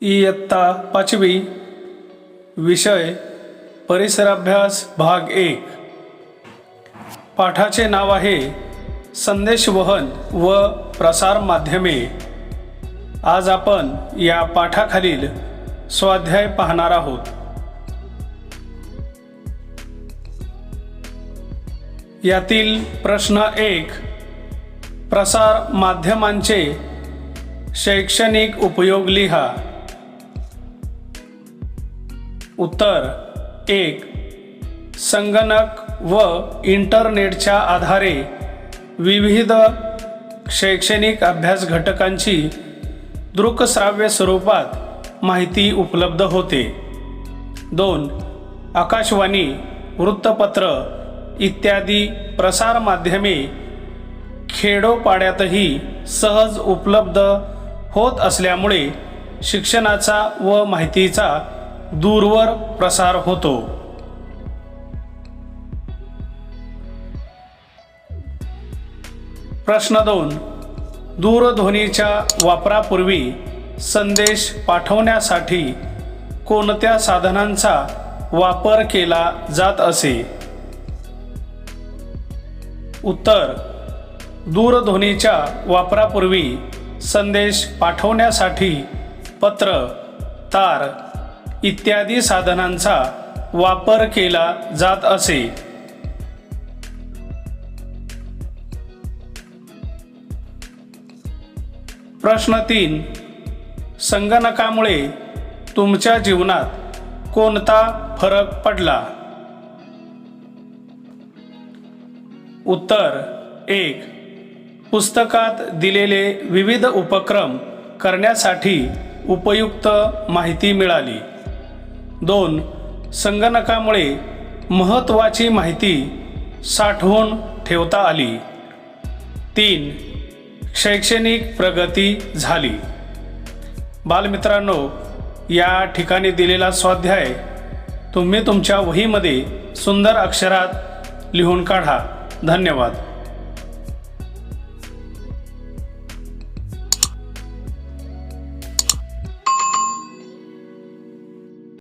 इयत्ता पाचवी विषय परिसराभ्यास भाग एक. पाठाचे नाव आहे संदेशवहन व प्रसार माध्यमे. आज आपण या पाठाखालील स्वाध्याय पाहणार आहोत. यातील प्रश्न एक प्रसार माध्यमांचे शैक्षणिक उपयोग लिहा. उत्तर एक संगणक व इंटरनेटच्या आधारे विविध शैक्षणिक अभ्यास घटकांची दृकश्राव्य स्वरूपात माहिती उपलब्ध होते. दोन आकाशवाणी वृत्तपत्र इत्यादी प्रसारमाध्यमे खेडोपाड्यातही सहज उपलब्ध होत असल्यामुळे शिक्षणाचा व माहितीचा दूरवर प्रसार होतो. प्रश्न दोन. दूरध्वनीच्या वापरापूर्वी संदेश पाठवण्यासाठी कोणत्या साधनांचा वापर केला जात असे? उत्तर. दूरध्वनीच्या वापरापूर्वी संदेश पाठवण्यासाठी पत्र तार इत्यादी साधनांचा वापर केला जात असे. प्रश्न तीन. संगणकामुळे तुमच्या जीवनात कोणता फरक पडला? उत्तर एक. पुस्तकात दिलेले विविध उपक्रम करण्यासाठी उपयुक्त माहिती मिळाली. दोन. संगणकामुळे महत्त्वाची माहिती साठवून ठेवता आली. तीन. शैक्षणिक प्रगती झाली. बालमित्रांनो या ठिकाणी दिलेला स्वाध्याय तुम्ही तुमच्या वहीमध्ये सुंदर अक्षरात लिहून काढा. धन्यवाद.